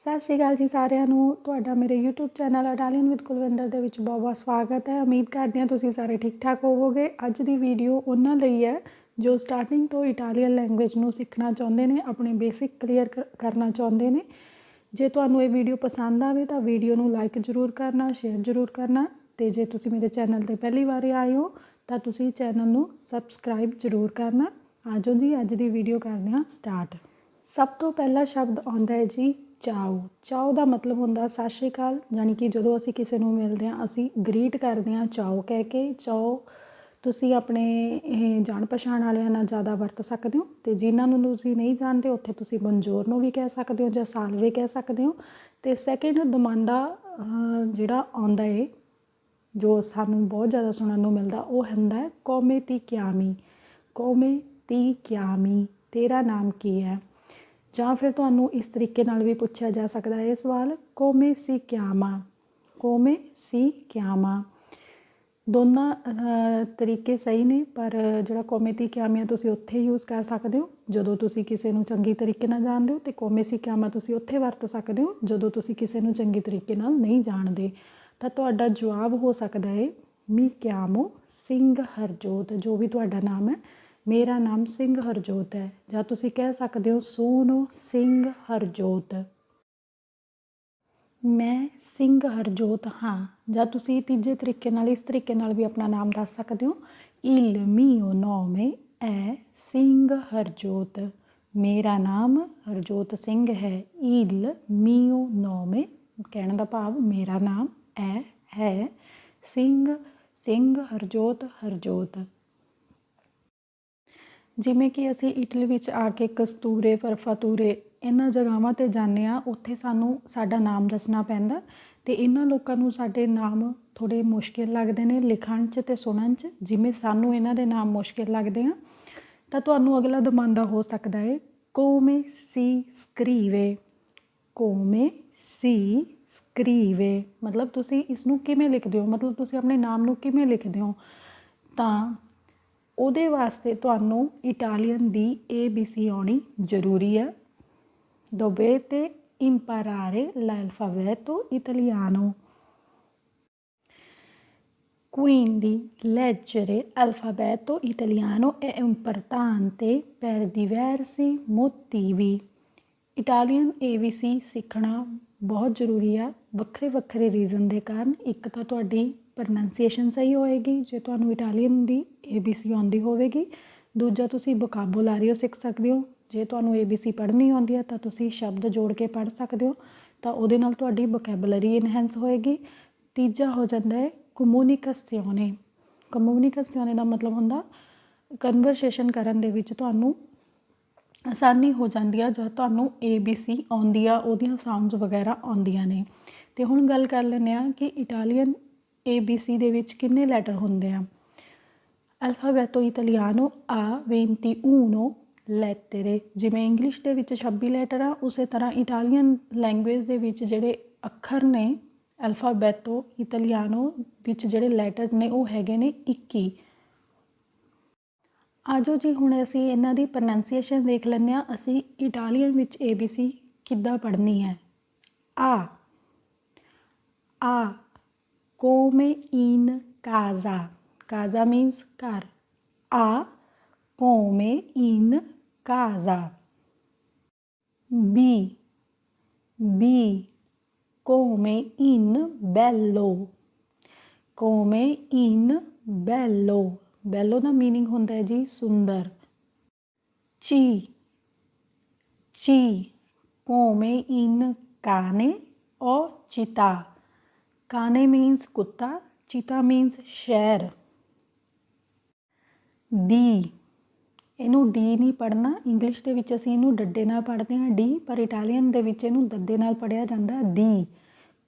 ਸਤਿ ਸ਼੍ਰੀ ਅਕਾਲ ਜੀ ਸਾਰਿਆਂ ਨੂੰ। ਤੁਹਾਡਾ ਮੇਰੇ YouTube channel Italian with Kulwinder ਦੇ ਵਿੱਚ ਬਹੁਤ ਬਹੁਤ ਸਵਾਗਤ ਹੈ। ਉਮੀਦ ਕਰਦੇ ਹਾਂ ਤੁਸੀਂ ਸਾਰੇ ਠੀਕ ਠਾਕ ਹੋਵੋਗੇ। ਅੱਜ ਦੀ ਵੀਡੀਓ ਉਹਨਾਂ ਲਈ ਹੈ ਜੋ ਸਟਾਰਟਿੰਗ ਤੋਂ ਇਟਾਲੀਅਨ ਲੈਂਗੁਏਜ ਨੂੰ ਸਿੱਖਣਾ ਚਾਹੁੰਦੇ ਨੇ, ਆਪਣੇ ਬੇਸਿਕ ਕਲੀਅਰ ਕਰਨਾ ਚਾਹੁੰਦੇ ਨੇ। ਜੇ ਤੁਹਾਨੂੰ ਇਹ ਵੀਡੀਓ ਪਸੰਦ ਆਵੇ ਤਾਂ ਵੀਡੀਓ ਨੂੰ ਲਾਈਕ ਜ਼ਰੂਰ ਕਰਨਾ ਸ਼ੇਅਰ ਜ਼ਰੂਰ ਕਰਨਾ ਤੇ ਜੇ ਤੁਸੀਂ ਮੇਰੇ ਚੈਨਲ ਤੇ ਪਹਿਲੀ ਵਾਰ ਆਏ ਹੋ ਤਾਂ ਤੁਸੀਂ ਚੈਨਲ ਨੂੰ ਸਬਸਕ੍ਰਾਈਬ ਜ਼ਰੂਰ ਕਰਨਾ। ਆਜੋ ਜੀ, ਅੱਜ ਦੀ ਵੀਡੀਓ ਕਰਦੇ ਹਾਂ ਸਟਾਰਟ ਸਭ ਤੋਂ ਪਹਿਲਾ ਸ਼ਬਦ ਆਉਂਦਾ ਹੈ ਜੀ ਚਾਓ। ਚਾਓ ਦਾ ਮਤਲਬ ਹੁੰਦਾ ਸਤਿ ਸ਼੍ਰੀ ਅਕਾਲ, ਯਾਨੀ ਕਿ ਜਦੋਂ ਅਸੀਂ ਕਿਸੇ ਨੂੰ ਮਿਲਦੇ ਹਾਂ, ਅਸੀਂ ਗ੍ਰੀਟ ਕਰਦੇ ਹਾਂ ਚਾਓ ਕਹਿ ਕੇ। ਚਾਓ, ਤੁਸੀਂ ਆਪਣੇ ਇਹ ਜਾਣ ਪਛਾਣ ਵਾਲਿਆਂ ਨਾਲ ਜ਼ਿਆਦਾ ਵਰਤ ਸਕਦੇ ਹੋ ਤੇ ਜਿਨ੍ਹਾਂ ਨੂੰ ਤੁਸੀਂ ਨਹੀਂ ਜਾਣਦੇ, ਉੱਥੇ ਤੁਸੀਂ ਬੰਜੋਰ ਨੂੰ ਵੀ ਕਹਿ ਸਕਦੇ ਹੋ ਜਾਂ ਸਾਲਵੇ ਕਹਿ ਸਕਦੇ ਹੋ। ਤੇ ਸੈਕਿੰਡ ਦਮਾਂਦਾ ਜਿਹੜਾ ਆਉਂਦਾ ਏ, ਜੋ ਸਾਨੂੰ ਬਹੁਤ ਜ਼ਿਆਦਾ ਸੁਣਨ ਨੂੰ ਮਿਲਦਾ, ਉਹ ਹੁੰਦਾ ਹੈ ਕੋਮੇ ਤੀ ਕਿਆਮੀ। ਕੋਮੇ ਤੀ ਕਿਆਮੀ, ਤੇਰਾ ਨਾਮ ਕੀ ਹੈ? ਜਾਂ ਫਿਰ ਤੁਹਾਨੂੰ ਇਸ ਤਰੀਕੇ ਨਾਲ ਵੀ ਪੁੱਛਿਆ ਜਾ ਸਕਦਾ ਹੈ ਇਹ ਸਵਾਲ, ਕੋਮੇ ਸੀ ਕਿਆਮਾ, ਕੋਮੇ ਸੀ ਕਿਆਮਾ। ਦੋਨਾਂ ਤਰੀਕੇ ਸਹੀ ਨੇ, ਪਰ ਜਿਹੜਾ ਕੋਮੇਤੀ ਤੀ ਤੁਸੀਂ ਉੱਥੇ ਯੂਜ਼ ਕਰ ਸਕਦੇ ਹੋ, ਜਦੋਂ ਤੁਸੀਂ ਕਿਸੇ ਨੂੰ ਚੰਗੀ ਤਰੀਕੇ ਨਾਲ ਜਾਣਦੇ ਹੋ, ਤੇ ਕੋਮੇ ਸੀ ਕਿਆਮਾ ਤੁਸੀਂ ਉੱਥੇ ਵਰਤ ਸਕਦੇ ਹੋ, ਜਦੋਂ ਤੁਸੀਂ ਕਿਸੇ ਨੂੰ ਚੰਗੀ ਤਰੀਕੇ ਨਾਲ ਨਹੀਂ ਜਾਣਦੇ। ਤਾਂ ਤੁਹਾਡਾ ਜਵਾਬ ਹੋ ਸਕਦਾ ਹੈ, ਮੀ ਕਿਆਮੋ ਸਿੰਘ ਹਰਜੋਤ, ਜੋ ਵੀ ਤੁਹਾਡਾ ਨਾਮ ਹੈ ਮੇਰਾ ਨਾਮ ਸਿੰਘ ਹਰਜੋਤ ਹੈ। ਜਾਂ ਤੁਸੀਂ ਕਹਿ ਸਕਦੇ ਹੋ ਸੋਨੋ ਸਿੰਘ ਹਰਜੋਤ। ਮੈਂ ਸਿੰਘ ਹਰਜੋਤ ਹਾਂ। ਜਾਂ ਤੁਸੀਂ ਤੀਜੇ ਤਰੀਕੇ ਨਾਲ, ਇਸ ਤਰੀਕੇ ਨਾਲ ਵੀ ਆਪਣਾ ਨਾਮ ਦੱਸ ਸਕਦੇ ਹੋ। ਇਲ ਮੀਓ ਨੋਮੇ ਐ ਸਿੰਘ ਹਰਜੋਤ। ਮੇਰਾ ਨਾਮ ਹਰਜੋਤ ਸਿੰਘ ਹੈ। ਇਲ ਮੀਓ ਨੋਮੇ ਕਹਿਣ ਦਾ ਭਾਵ ਮੇਰਾ ਨਾਮ ਐ, ਹੈ। ਸਿੰਘ ਸਿੰਘ ਹਰਜੋਤ ਹਰਜੋਤ। ਜਿਵੇਂ ਕਿ ਅਸੀਂ ਇਟਲੀ ਵਿੱਚ ਆ ਕੇ ਕਸਤੂਰੇ, ਫਰਫਾਤੂਰੇ ਇਹਨਾਂ ਜਗ੍ਹਾਵਾਂ ਤੇ ਜਾਂਦੇ ਆ ਉੱਥੇ ਸਾਨੂੰ ਸਾਡਾ ਨਾਮ ਦੱਸਣਾ ਪੈਂਦਾ ਤੇ ਇਹਨਾਂ ਲੋਕਾਂ ਨੂੰ ਸਾਡੇ ਨਾਮ ਥੋੜੇ ਮੁਸ਼ਕਿਲ ਲੱਗਦੇ ਨੇ ਲਿਖਣ 'ਚ ਤੇ ਸੁਣਨ 'ਚ, ਜਿਵੇਂ ਸਾਨੂੰ ਇਹਨਾਂ ਦੇ ਨਾਮ ਮੁਸ਼ਕਿਲ ਲੱਗਦੇ ਆ, ਤਾਂ ਤੁਹਾਨੂੰ ਅਗਲਾ ਦਮਾਂਦਾ ਹੋ ਸਕਦਾ ਹੈ ਕੋਮੇ ਸੀ ਸਕਰੀਵੇ, ਕੋਮੇ ਸੀ ਸਕਰੀਵੇ। ਮਤਲਬ ਤੁਸੀਂ ਇਸ ਨੂੰ ਕਿਵੇਂ ਲਿਖਦੇ ਹੋ? ਮਤਲਬ ਤੁਸੀਂ ਆਪਣੇ ਨਾਮ ਨੂੰ ਕਿਵੇਂ ਲਿਖਦੇ ਹੋ? ਤਾਂ ਉਹਦੇ ਵਾਸਤੇ ਤੁਹਾਨੂੰ Italian the A B C ਆਉਣੀ ਜ਼ਰੂਰੀ ਹੈ dovete imparare l'alfabeto italiano Quindi leggere l'alfabeto italiano è importante per diversi motivi. Italian ABC ਸਿੱਖਣਾ ਬਹੁਤ ਜ਼ਰੂਰੀ ਆ ਵੱਖਰੇ ਵੱਖਰੇ ਰੀਜ਼ਨ ਦੇ ਕਾਰਨ ਇੱਕ ਤਾਂ ਤੁਹਾਡੀ ਪ੍ਰੋਨੰਸੀਏਸ਼ਨ ਸਹੀ ਹੋਏਗੀ, ਜੇ ਤੁਹਾਨੂੰ ਇਟਾਲੀਅਨ ਦੀ ABC ਆਉਂਦੀ ਹੋਵੇਗੀ। ਦੂਜਾ, ਤੁਸੀਂ ਵੋਕਾਬੂਲਾਰੀਓ ਸਿੱਖ ਸਕਦੇ ਹੋ। ਜੇ ਤੁਹਾਨੂੰ ABC ਪੜ੍ਹਨੀ ਆਉਂਦੀ ਹੈ, ਤਾਂ ਤੁਸੀਂ ਸ਼ਬਦ ਜੋੜ ਕੇ ਪੜ੍ਹ ਸਕਦੇ ਹੋ। ਤਾਂ ਉਹਦੇ ਨਾਲ ਤੁਹਾਡੀ ਵੋਕੈਬਲਰੀ ਇਨਹੈਂਸ ਹੋਏਗੀ। ਤੀਜਾ ਹੋ ਜਾਂਦਾ ਹੈ ਕਮਿਊਨੀਕੇਸ਼ਨੇ ਕਮਿਊਨੀਕੇਸ਼ਨੇ ਦਾ ਮਤਲਬ ਹੁੰਦਾ ਕਨਵਰਸੇਸ਼ਨ ਕਰਨ ਦੇ ਵਿੱਚ ਤੁਹਾਨੂੰ ਆਸਾਨੀ ਹੋ ਜਾਂਦੀ ਆ ਜਦ ਤੁਹਾਨੂੰ ਏ ਬੀ ਸੀ ਆਉਂਦੀ ਆ, ਉਹਦੀਆਂ ਸਾਊਂਡਸ ਵਗੈਰਾ ਆਉਂਦੀਆਂ ਨੇ। ਤੇ ਹੁਣ ਗੱਲ ਕਰ ਲੈਂਦੇ ਆ ਕਿ ਇਟਾਲੀਅਨ ਏ ਬੀ ਸੀ ਦੇ ਵਿੱਚ ਕਿੰਨੇ ਲੈਟਰ ਹੁੰਦੇ ਆ? ਅਲਫਾਬੈਟੋ ਇਟਾਲੀਆਨੋ, ਆ 21 ਲੈਟਰੇ ਜਿਵੇਂ ਇੰਗਲਿਸ਼ ਦੇ ਵਿੱਚ 26 ਲੈਟਰ ਆ, ਉਸੇ ਤਰ੍ਹਾਂ ਇਟਾਲੀਅਨ ਲੈਂਗੁਏਜ ਦੇ ਵਿੱਚ ਜਿਹੜੇ ਅੱਖਰ ਨੇ ਅਲਫਾਬੈਟੋ ਇਟਾਲੀਆਨੋ ਵਿੱਚ ਜਿਹੜੇ ਲੈਟਰਸ ਨੇ, ਉਹ ਹੈਗੇ ਨੇ 21 ਆਜੋ ਜੀ, ਹੁਣ ਅਸੀਂ ਇਹਨਾਂ ਦੀ ਪ੍ਰੋਨੰਸੀਏਸ਼ਨ ਦੇਖ ਲੈਂਦੇ ਆ ਅਸੀਂ ਇਟਾਲੀਅਨ ਵਿੱਚ ABC ਕਿੱਦਾਂ ਪੜ੍ਹਨੀ ਹੈ? ਆ। ਆ। ਕੋਮੇ ਇਨ ਕਾਜ਼ਾ ਕਾਜ਼ਾ ਮੀਨਸ ਘਰ ਆ ਕੋਮੇ ਇਨ Kaza B B come in bello come in bello bello ਦਾ ਮੀਨਿੰਗ ਹੁੰਦਾ ਹੈ ਜੀ ਸੁੰਦਰ ਚੀ ਚੀ come in cane o città cane means ਕੁੱਤਾ ਚਿਤਾ means ਸ਼ਹਿਰ ਡੀ ਇਹਨੂੰ ਡੀ ਨਹੀਂ ਪੜਨਾ ਇੰਗਲਿਸ਼ ਦੇ ਵਿੱਚ ਅਸੀਂ ਇਹਨੂੰ ਡੱਡੇ ਨਾਲ ਪੜ੍ਹਦੇ ਹਾਂ ਡੀ ਪਰ ਇਟਾਲੀਅਨ ਦੇ ਵਿੱਚ ਇਹਨੂੰ ਦੱਦੇ ਨਾਲ ਪੜਿਆ ਜਾਂਦਾ ਦੀ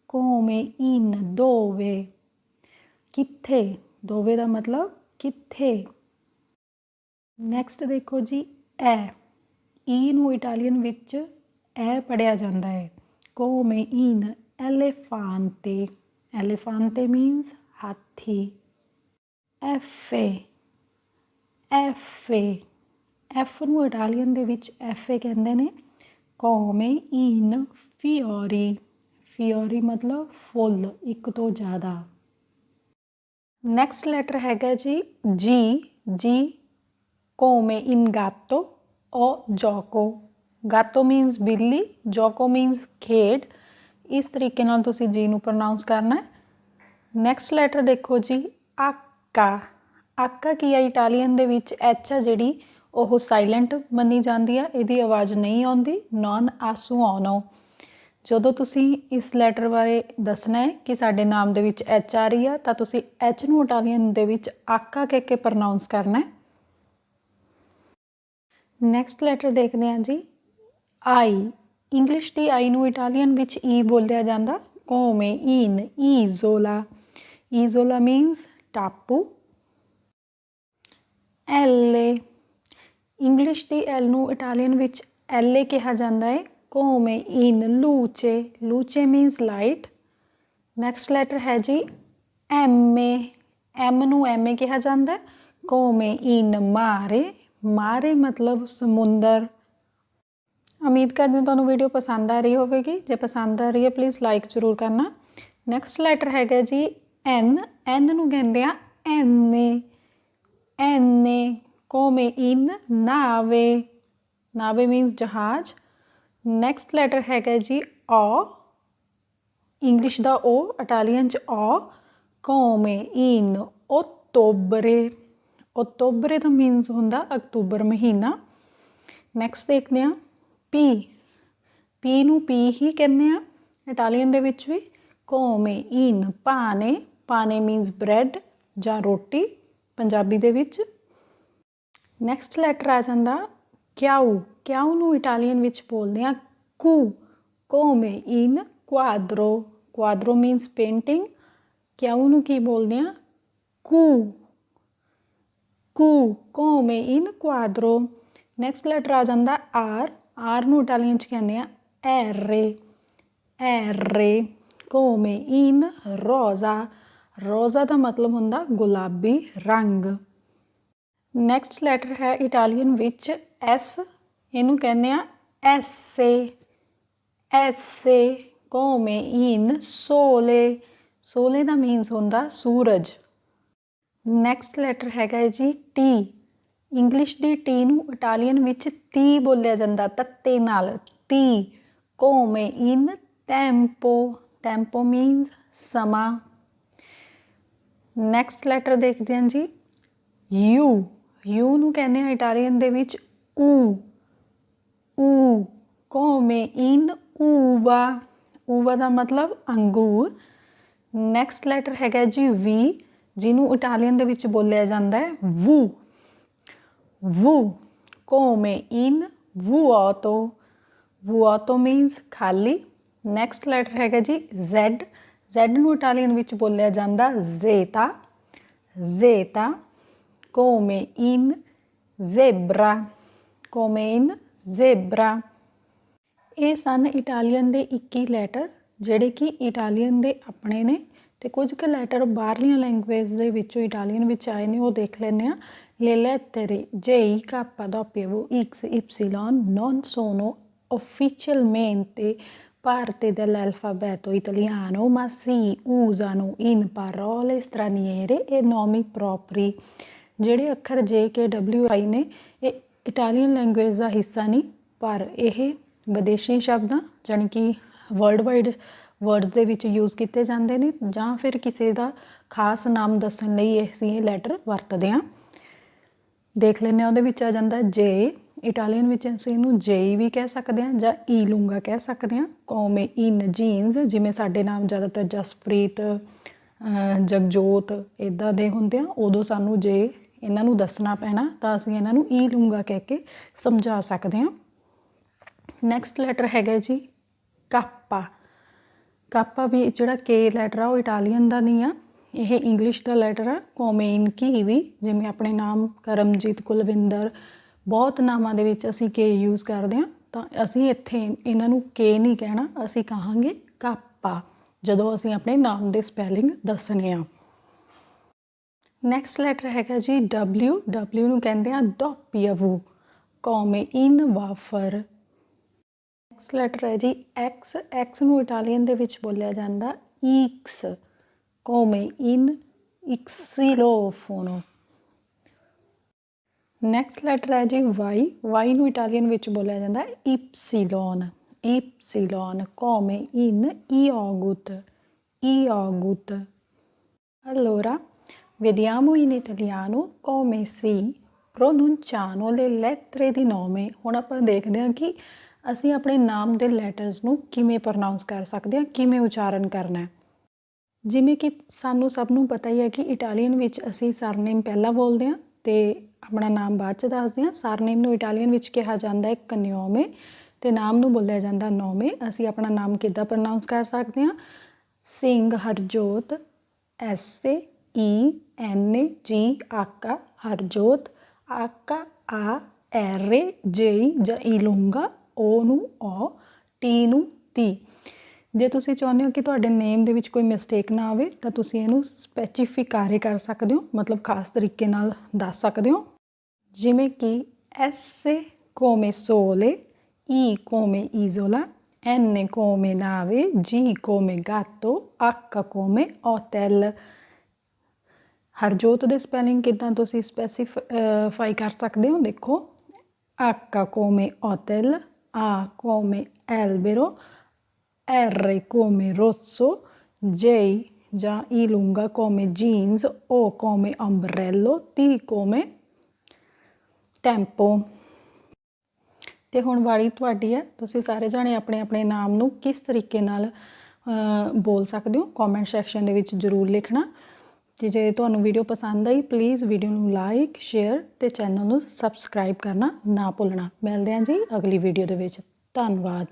ਕੋਮੇ ਇਨ ਦੋਵੇ ਕਿੱਥੇ ਦੋਵੇ ਦਾ ਮਤਲਬ ਕਿੱਥੇ ਨੈਕਸਟ ਦੇਖੋ ਜੀ ਐ ਈ ਨੂੰ ਇਟਾਲੀਅਨ ਵਿੱਚ ਐ ਪੜਿਆ ਜਾਂਦਾ ਹੈ ਕੋਮੇ ਇਨ ਐਲੀਫਾਂਟੇ ਐਲੀਫਾਂਟੇ ਮੀਨਸ ਹਾਥੀ F A F A F ਨੂੰ ਇਟਾਲੀਅਨ ਦੇ ਵਿੱਚ ਐਫ ਏ ਕਹਿੰਦੇ ਨੇ। ਕੌਮੇ ਇਨ ਫਿਓਰੀ ਫਿਓਰੀ ਮਤਲਬ ਫੁੱਲ, ਇੱਕ ਤੋਂ ਜ਼ਿਆਦਾ। ਨੈਕਸਟ ਲੈਟਰ ਹੈਗਾ ਜੀ ਜੀ ਜੀ ਕੋਮੇ ਇਨ ਗਾਤੋ o ਜੋਕੋ ਗਾਤੋ ਮੀਨਸ ਬਿੱਲੀ ਜੋਕੋ ਮੀਨਸ ਖੇਡ। ਇਸ ਤਰੀਕੇ ਨਾਲ ਤੁਸੀਂ ਜੀ ਨੂੰ ਪ੍ਰੋਨਾਂਸ ਕਰਨਾ ਹੈ। ਨੈਕਸਟ ਲੈਟਰ ਦੇਖੋ ਜੀ, ਆਕਾ। ਆਕਾ ਕੀ ਹੈ? ਇਟਾਲੀਅਨ ਦੇ ਵਿੱਚ ਐਚ ਆ ਜਿਹੜੀ, ਉਹ ਸਾਇਲੈਂਟ ਮੰਨੀ ਜਾਂਦੀ ਆ, ਇਹਦੀ ਆਵਾਜ਼ ਨਹੀਂ ਆਉਂਦੀ ਨਾਨ ਆਸੂਆਨੋ ਜਦੋਂ ਤੁਸੀਂ ਇਸ ਲੈਟਰ ਬਾਰੇ ਦੱਸਣਾ ਹੈ ਕਿ ਸਾਡੇ ਨਾਮ ਦੇ ਵਿੱਚ ਐਚ ਆ ਰਹੀ ਆ, ਤਾਂ ਤੁਸੀਂ ਐਚ ਨੂੰ ਇਟਾਲੀਅਨ ਦੇ ਵਿੱਚ ਆਕਾ ਕਹਿ ਕੇ ਪ੍ਰੋਨਾਂਸ ਕਰਨਾ ਹੈ। ਨੈਕਸਟ ਲੈਟਰ ਦੇਖਦੇ ਹਾਂ ਜੀ, ਆਈ। ਇੰਗਲਿਸ਼ ਦੀ ਆਈ ਨੂੰ ਇਟਾਲੀਅਨ ਵਿੱਚ ਈ ਬੋਲਿਆ ਜਾਂਦਾ, come, in ਈਜ਼ੋਲਾ ਈਜ਼ੋਲਾ ਮੀਨਸ ਟਾਪੂ। ਐਲੇ ਇੰਗਲਿਸ਼ ਦੀ ਐਲ ਨੂੰ ਇਟਾਲੀਅਨ ਵਿੱਚ ਐਲੇ ਕਿਹਾ ਜਾਂਦਾ ਹੈ। ਕੋਮੇ in ਲੂਚੇ ਲੂਚੇ ਮੀਨਸ ਲਾਈਟ ਨੈਕਸਟ ਲੈਟਰ ਹੈ ਜੀ ਐਮ ਏ ਐਮ ਨੂੰ ਐਮ ਏ ਕਿਹਾ ਜਾਂਦਾ ਹੈ। ਇਨ ਮਾਰੇ। ਮਾਰੇ ਮਤਲਬ ਸਮੁੰਦਰ। ਉਮੀਦ ਕਰਦੇ ਹਾਂ ਤੁਹਾਨੂੰ ਵੀਡੀਓ ਪਸੰਦ ਆ ਰਹੀ ਹੋਵੇਗੀ। ਜੇ ਪਸੰਦ ਆ ਰਹੀ ਹੈ ਪਲੀਜ਼ ਲਾਈਕ ਜ਼ਰੂਰ ਕਰਨਾ। ਨੈਕਸਟ ਲੈਟਰ ਹੈਗਾ ਜੀ ਐਨ ਐਨ ਨੂੰ ਕਹਿੰਦੇ ਆ ਐਨੇ ਐਨੇ ਕੋਮੇ ਇਨ, ਨਾਵੇ। ਨਾਵੇ ਮੀਨਸ ਜਹਾਜ਼। ਨੈਕਸਟ ਲੈਟਰ ਹੈਗਾ ਜੀ ਔ ਇੰਗਲਿਸ਼ ਦਾ ਓ, ਇਟਾਲੀਅਨ ਚ ਔ ਕੋਮੇ ਇਨ, ਓਤੋਬਰੇ। ਓਤੋਬਰੇ ਦਾ ਮੀਨਸ ਹੁੰਦਾ ਅਕਤੂਬਰ ਮਹੀਨਾ। ਨੈਕਸਟ ਦੇਖਦੇ ਹਾਂ। ਪੀ। ਪੀ ਨੂੰ ਪੀ ਹੀ ਕਹਿੰਦੇ ਆ। ਇਟਾਲੀਅਨ ਦੇ ਵਿੱਚ ਵੀ ਕੋਮੇ ਇਨ ਪਾਨੇ ਪਾਨੇ ਮੀਨਸ ਬ੍ਰੈਡ ਜਾਂ ਰੋਟੀ, ਪੰਜਾਬੀ ਦੇ ਵਿੱਚ। ਨੈਕਸਟ ਲੈਟਰ ਆ ਜਾਂਦਾ ਕਿਆਉ ਕਿਆਉ ਨੂੰ ਇਟਾਲੀਅਨ ਵਿੱਚ ਬੋਲਦੇ ਆ ਕੂ। ਕੋਮੇ ਇਨ ਕੁਆਦਰੋ ਕੁਆਦਰੋ ਮੀਨਸ ਪੇਂਟਿੰਗ ਕਿਆਉ ਨੂੰ ਕੀ ਬੋਲਦੇ ਆ? ਕੂ। ਕੂ ਕੋਮੇ ਇਨ ਕੁਆਦਰੋ ਨੈਕਸਟ ਲੈਟਰ ਆ ਜਾਂਦਾ ਆਰ ਆਰ ਨੂੰ ਇਟਾਲੀਅਨ ਚ ਕਹਿੰਦੇ ਆ ਐਰੇ ਐਰੇ ਕੋਮੇ ਇਨ ਰੋਜ਼ਾ। ਰੋਜ਼ਾ ਦਾ ਮਤਲਬ ਹੁੰਦਾ ਗੁਲਾਬੀ ਰੰਗ। ਨੈਕਸਟ ਲੈਟਰ ਹੈ ਇਟਾਲੀਅਨ ਵਿੱਚ ਐਸ, ਇਹਨੂੰ ਕਹਿੰਦੇ ਆ ਐਸੇ। ਐਸੇ ਕੋਮੇ ਇਨ ਸੋਲੇ। ਸੋਲੇ ਦਾ ਮੀਨਸ ਹੁੰਦਾ ਸੂਰਜ। ਨੈਕਸਟ ਲੈਟਰ ਹੈਗਾ ਜੀ ਟੀ। ਇੰਗਲਿਸ਼ ਦੀ ਟੀ ਨੂੰ ਇਟਾਲੀਅਨ ਵਿੱਚ ਤੀ ਬੋਲਿਆ ਜਾਂਦਾ, ਤੱਤੇ ਨਾਲ। ਤੀ ਕੋਮੇ ਇਨ ਟੈਂਪੋ ਟੈਂਪੋ ਮੀਨਸ ਸਮਾਂ। ਨੈਕਸਟ ਲੈਟਰ ਦੇਖਦੇ ਹਾਂ ਜੀ। ਯੂ ਯੂ ਨੂੰ ਕਹਿੰਦੇ ਆ ਇਟਾਲੀਅਨ ਦੇ ਵਿੱਚ ਊ। ਊ ਕੋਮੇ ਇਨ ਊਵਾ। ਊਵਾ ਦਾ ਮਤਲਬ ਅੰਗੂਰ। ਨੈਕਸਟ ਲੈਟਰ ਹੈਗਾ ਜੀ ਵੀ, ਜਿਹਨੂੰ ਇਟਾਲੀਅਨ ਦੇ ਵਿੱਚ ਬੋਲਿਆ ਜਾਂਦਾ ਹੈ, ਵੂ। ਵੂ come in vuoto. Vuoto means ਖਾਲੀ. ਨੈਕਸਟ ਲੈਟਰ ਹੈਗਾ ਜੀ z. Z ਨੂੰ ਇਟਾਲੀਅਨ ਵਿੱਚ ਬੋਲਿਆ ਜਾਂਦਾ ਜ਼ੇਤਾ ਜ਼ੇਤਾ come in zebra. Come in zebra. ਇਹ ਸਨ ਇਟਾਲੀਅਨ ਦੇ 21 ਲੈਟਰ ਜਿਹੜੇ ਕਿ ਇਟਾਲੀਅਨ ਦੇ ਆਪਣੇ ਨੇ। ਤੇ ਕੁਝ ਕੁ ਲੈਟਰ ਬਾਹਰਲੀਆਂ ਲੈਂਗੁਏਜ ਦੇ ਵਿੱਚੋਂ ਇਟਾਲੀਅਨ ਵਿੱਚ ਆਏ ਨੇ ਉਹ ਦੇਖ ਲੈਂਦੇ ਆ Le lettere J, K, W, X, Y non sono ufficialmente parte dell'alfabeto italiano, ma si usano in parole straniere e nomi propri. ਜਿਹੜੇ ਅੱਖਰ J, K, W, I ਨੇ ਇਹ ਇਟਾਲੀਅਨ ਲੈਂਗੁਏਜ ਦਾ ਹਿੱਸਾ ਨਹੀਂ ਪਰ ਇਹ ਵਿਦੇਸ਼ੀ ਸ਼ਬਦਾਂ ਜਾਣੀ ਕਿ ਵਰਲਡ ਵਾਈਡ ਵਰਡਸ ਦੇ ਵਿੱਚ ਯੂਜ਼ ਕੀਤੇ ਜਾਂਦੇ ਨੇ ਜਾਂ ਫਿਰ ਕਿਸੇ ਦਾ ਖਾਸ ਨਾਮ ਦੱਸਣ ਲਈ ਅਸੀਂ ਇਹ ਲੈਟਰ ਵਰਤਦੇ ਹਾਂ। ਦੇਖ ਲੈਂਦੇ ਹਾਂ, ਉਹਦੇ ਵਿੱਚ ਆ ਜਾਂਦਾ ਜੇ। ਇਟਾਲੀਅਨ ਵਿੱਚ ਅਸੀਂ ਇਹਨੂੰ ਜੇ ਵੀ ਕਹਿ ਸਕਦੇ ਹਾਂ ਜਾਂ ਈ ਲੂੰਗਾ ਕਹਿ ਸਕਦੇ ਹਾਂ। ਕੋਮੇ ਇਨ ਜੀਨਸ ਜਿਵੇਂ ਸਾਡੇ ਨਾਮ ਜ਼ਿਆਦਾਤਰ ਜਸਪ੍ਰੀਤ ਜਗਜੋਤ ਇਦਾਂ ਦੇ ਹੁੰਦੇ ਆ, ਉਦੋਂ ਸਾਨੂੰ ਜੇ ਇਹਨਾਂ ਨੂੰ ਦੱਸਣਾ ਪੈਣਾ ਤਾਂ ਅਸੀਂ ਇਹਨਾਂ ਨੂੰ ਈ ਲੂੰਗਾ ਕਹਿ ਕੇ ਸਮਝਾ ਸਕਦੇ ਹਾਂ। ਨੈਕਸਟ ਲੈਟਰ ਹੈਗਾ ਜੀ, ਕਾਪਾ। ਕਾਪਾ ਵੀ ਜਿਹੜਾ ਕੇ ਲੈਟਰ ਆ ਉਹ ਇਟਾਲੀਅਨ ਦਾ ਨਹੀਂ ਆ। ਇਹ ਇੰਗਲਿਸ਼ ਦਾ ਲੈਟਰ ਆ ਕੋਮੇਨ ਕੀ ਵੀ, ਜਿਵੇਂ ਆਪਣੇ ਨਾਮ ਕਰਮਜੀਤ, ਕੁਲਵਿੰਦਰ, ਬਹੁਤ ਨਾਮਾਂ ਦੇ ਵਿੱਚ ਅਸੀਂ ਕੇ ਯੂਜ਼ ਕਰਦੇ ਹਾਂ। ਤਾਂ ਅਸੀਂ ਇੱਥੇ ਇਹਨਾਂ ਨੂੰ ਕੇ ਨਹੀਂ ਕਹਿਣਾ, ਅਸੀਂ ਕਹਾਂਗੇ ਕਾਪਾ ਜਦੋਂ ਅਸੀਂ ਆਪਣੇ ਨਾਮ ਦੇ ਸਪੈਲਿੰਗ ਦੱਸਣੇ ਆ। ਨੈਕਸਟ ਲੈਟਰ ਹੈਗਾ ਜੀ W W ਨੂੰ ਕਹਿੰਦੇ ਆ ਡੋਪੀਆਵੂ ਕੌਮੇ ਇਨ ਵਾਫਰ। ਨੈਕਸਟ ਲੈਟਰ ਹੈ ਜੀ ਐਕਸ ਐਕਸ ਨੂੰ ਇਟਾਲੀਅਨ ਦੇ ਵਿੱਚ ਬੋਲਿਆ ਜਾਂਦਾ ਇਕਸ ਕੋਮੇ ਇਨ ਇਕਸਿਲੋਫੋਨੋ ਨੈਕਸਟ ਲੈਟਰ ਹੈ ਜੀ ਵਾਈ ਵਾਈ ਨੂੰ ਇਟਾਲੀਅਨ ਵਿੱਚ ਬੋਲਿਆ ਜਾਂਦਾ ਇਪਸਿਲੋਨ ਇਪਸਿਲੋਨ ਕੋਮੇ ਇਨ ਇਓਗੁਤ ਇਓਗੁਤ allora vediamo in italiano come si pronunciano le lettere di nome ਹੁਣ ਆਪਾਂ ਦੇਖਦੇ ਹਾਂ ਕਿ ਅਸੀਂ ਆਪਣੇ ਨਾਮ ਦੇ ਲੈਟਰਸ ਨੂੰ ਕਿਵੇਂ ਪ੍ਰੋਨਾਂਸ ਕਰ ਸਕਦੇ ਹਾਂ, ਕਿਵੇਂ ਉਚਾਰਨ ਕਰਨਾ ਹੈ? ਜਿਵੇਂ ਕਿ ਸਾਨੂੰ ਸਭ ਨੂੰ ਪਤਾ ਹੀ ਹੈ ਕਿ ਇਟਾਲੀਅਨ ਵਿੱਚ ਅਸੀਂ ਸਰਨੇਮ ਪਹਿਲਾਂ ਬੋਲਦੇ ਹਾਂ ਤੇ ਆਪਣਾ ਨਾਮ ਬਾਅਦ ਚ ਦੱਸਦੇ ਹਾਂ। ਸਰਨੇਮ ਨੂੰ ਇਟਾਲੀਅਨ ਵਿੱਚ ਕਿਹਾ ਜਾਂਦਾ ਹੈ ਕਨਿਓਮੇ ਤੇ ਨਾਮ ਨੂੰ ਬੋਲਿਆ ਜਾਂਦਾ ਨੋਮੇ ਅਸੀਂ ਆਪਣਾ ਨਾਮ ਕਿੱਦਾਂ ਪ੍ਰੋਨਾਂਸ ਕਰ ਸਕਦੇ ਹਾਂ? Singh Harjot S A E N A G aka Harjot ਆਕਾ ਆ ਐਰ ਜੇ ਜਾਂ ਈ ਇਲੂੰਗਾ ਓ ਨੂੰ, ਓ, ਟੀ ਨੂੰ, ਤੀ। ਜੇ ਤੁਸੀਂ ਚਾਹੁੰਦੇ ਹੋ ਕਿ ਤੁਹਾਡੇ ਨੇਮ ਦੇ ਵਿੱਚ ਕੋਈ ਮਿਸਟੇਕ ਨਾ ਆਵੇ, ਤਾਂ ਤੁਸੀਂ ਇਹਨੂੰ ਸਪੈਸੀਫਿਕਾਰੇ ਕਰ ਸਕਦੇ ਹੋ, ਮਤਲਬ ਖਾਸ ਤਰੀਕੇ ਨਾਲ ਦੱਸ ਸਕਦੇ ਹੋ। ਜਿਵੇਂ ਕਿ S come sole I come isola N come nave G come gatto H come hotel Harjot ਦੇ ਸਪੈਲਿੰਗ ਕਿਦਾਂ ਤੁਸੀਂ ਸਪੈਸੀਫਾਈ ਕਰ ਸਕਦੇ ਹੋ? ਦੇਖੋ H come hotel A come albero R come rosso J ਜਾਂ I lunga come jeans O come ombrello T come tempo ਤੇ ਹੁਣ ਵਾਰੀ ਤੁਹਾਡੀ ਹੈ ਤੁਸੀਂ ਸਾਰੇ ਜਾਣੇ ਆਪਣੇ ਆਪਣੇ ਨਾਮ ਨੂੰ ਕਿਸ ਤਰੀਕੇ ਨਾਲ ਅ, ਬੋਲ ਸਕਦੇ ਹੋ ਕਮੈਂਟ ਸੈਕਸ਼ਨ ਦੇ ਵਿੱਚ ਜਰੂਰ ਲਿਖਣਾ ਤੇ ਜੇ ਤੁਹਾਨੂੰ ਵੀਡੀਓ ਪਸੰਦ ਆਈ ਪਲੀਜ਼ ਵੀਡੀਓ ਨੂੰ ਲਾਈਕ ਸ਼ੇਅਰ ਤੇ ਚੈਨਲ ਨੂੰ ਸਬਸਕ੍ਰਾਈਬ ਕਰਨਾ ਨਾ ਭੁੱਲਣਾ। ਮਿਲਦੇ ਹਾਂ ਜੀ ਅਗਲੀ ਵੀਡੀਓ ਦੇ ਵਿੱਚ। ਧੰਨਵਾਦ।